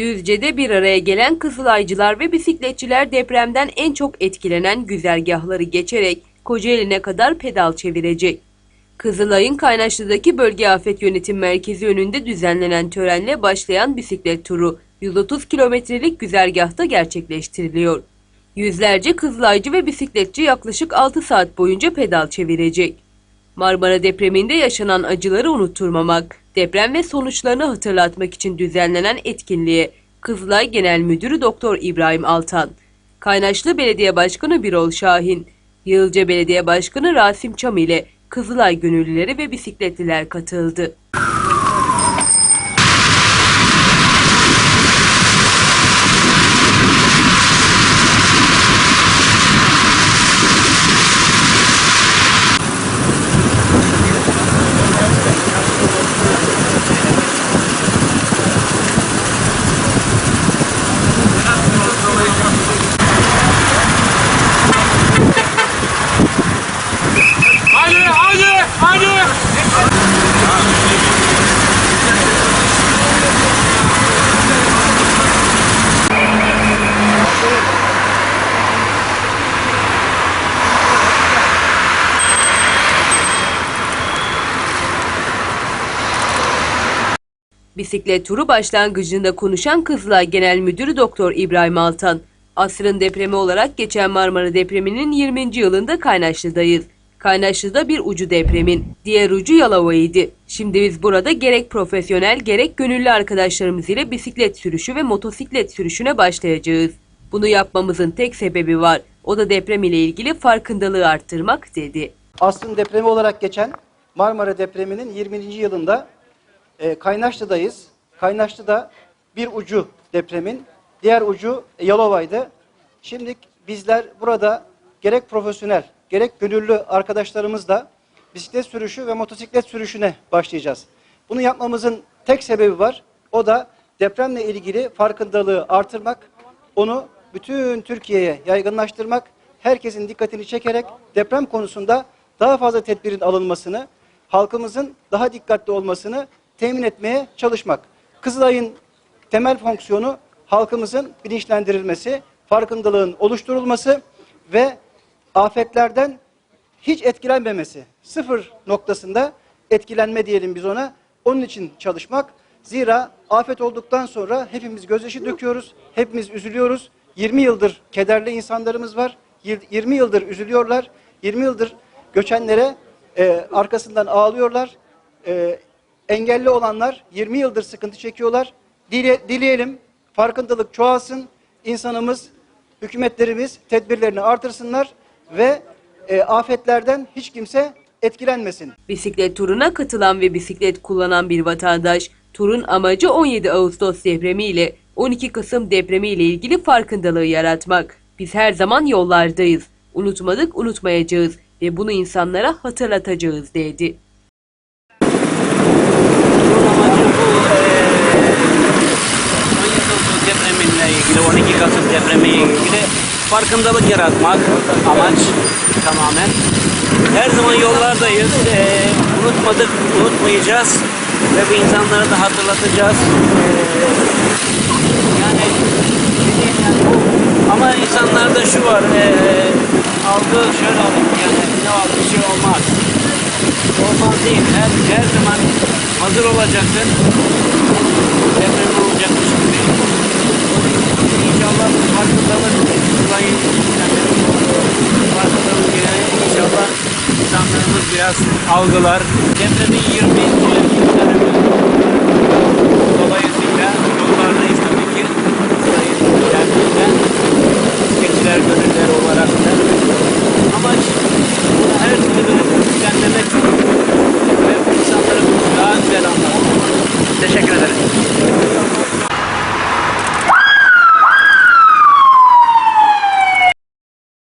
Düzce'de bir araya gelen Kızılaycılar ve bisikletçiler depremden en çok etkilenen güzergahları geçerek Kocaeli'ne kadar pedal çevirecek. Kızılay'ın Kaynaşlı'daki Bölge Afet Yönetim Merkezi önünde düzenlenen törenle başlayan bisiklet turu 130 kilometrelik güzergahta gerçekleştiriliyor. Yüzlerce Kızılaycı ve bisikletçi yaklaşık 6 saat boyunca pedal çevirecek. Marmara depreminde yaşanan acıları unutturmamak, deprem ve sonuçlarını hatırlatmak için düzenlenen etkinliğe Kızılay Genel Müdürü Doktor İbrahim Altan, Kaynaşlı Belediye Başkanı Birol Şahin, Yığılca Belediye Başkanı Rasim Çam ile Kızılay gönüllüleri ve bisikletliler katıldı. Hadi Bisiklet turu başlangıcında konuşan Kızılay Genel Müdürü Doktor İbrahim Altan, asrın depremi olarak geçen Marmara depreminin 20. yılında Kaynaşlı'dayız. Kaynaşlı'da bir ucu depremin, diğer ucu Yalova'ydı. Şimdi biz burada gerek profesyonel gerek gönüllü arkadaşlarımız ile bisiklet sürüşü ve motosiklet sürüşüne başlayacağız. Bunu yapmamızın tek sebebi var. O da deprem ile ilgili farkındalığı arttırmak dedi. Asrın depremi olarak geçen Marmara depreminin 20. yılında e, Kaynaşlı'dayız. Kaynaşlı'da bir ucu depremin, diğer ucu Yalova'ydı. Şimdi bizler burada gerek profesyonel, gerek gönüllü arkadaşlarımızla bisiklet sürüşü ve motosiklet sürüşüne başlayacağız. Bunu yapmamızın tek sebebi var. O da depremle ilgili farkındalığı artırmak, onu bütün Türkiye'ye yaygınlaştırmak, herkesin dikkatini çekerek deprem konusunda daha fazla tedbirin alınmasını, halkımızın daha dikkatli olmasını temin etmeye çalışmak. Kızılay'ın temel fonksiyonu halkımızın bilinçlendirilmesi, farkındalığın oluşturulması ve afetlerden hiç etkilenmemesi. Sıfır noktasında etkilenme diyelim biz ona. Onun için çalışmak. Zira afet olduktan sonra hepimiz gözyaşı döküyoruz. Hepimiz üzülüyoruz. 20 yıldır kederli insanlarımız var. Yir- 20 yıldır üzülüyorlar. 20 yıldır göçenlere e, arkasından ağlıyorlar. E, engelli olanlar 20 yıldır sıkıntı çekiyorlar. Dile, dileyelim farkındalık çoğalsın. İnsanımız, hükümetlerimiz tedbirlerini artırsınlar ve e, afetlerden hiç kimse etkilenmesin. Bisiklet turuna katılan ve bisiklet kullanan bir vatandaş, turun amacı 17 Ağustos depremi ile 12 Kasım depremi ile ilgili farkındalığı yaratmak. Biz her zaman yollardayız. Unutmadık, unutmayacağız ve bunu insanlara hatırlatacağız dedi. amacı bu eee 17 Ağustos depreminle ilgili, 12 Kasım depremiyle ilgili farkındalık yaratmak amaç tamamen. Her zaman yollardayız. Eee, unutmadık, unutmayacağız ve bu insanlara da hatırlatacağız. Eee, yani ama insanlarda şu var, eee algı şöyle olur yani ne var bir şey olmaz. Olmaz değil. Her, her zaman hazır olacaksın. Deprem olacakmış gibi. İnşallah farkındalık olayı farkındalık yani inşallah insanlarımız biraz algılar. Depremin 20. yıl dönümü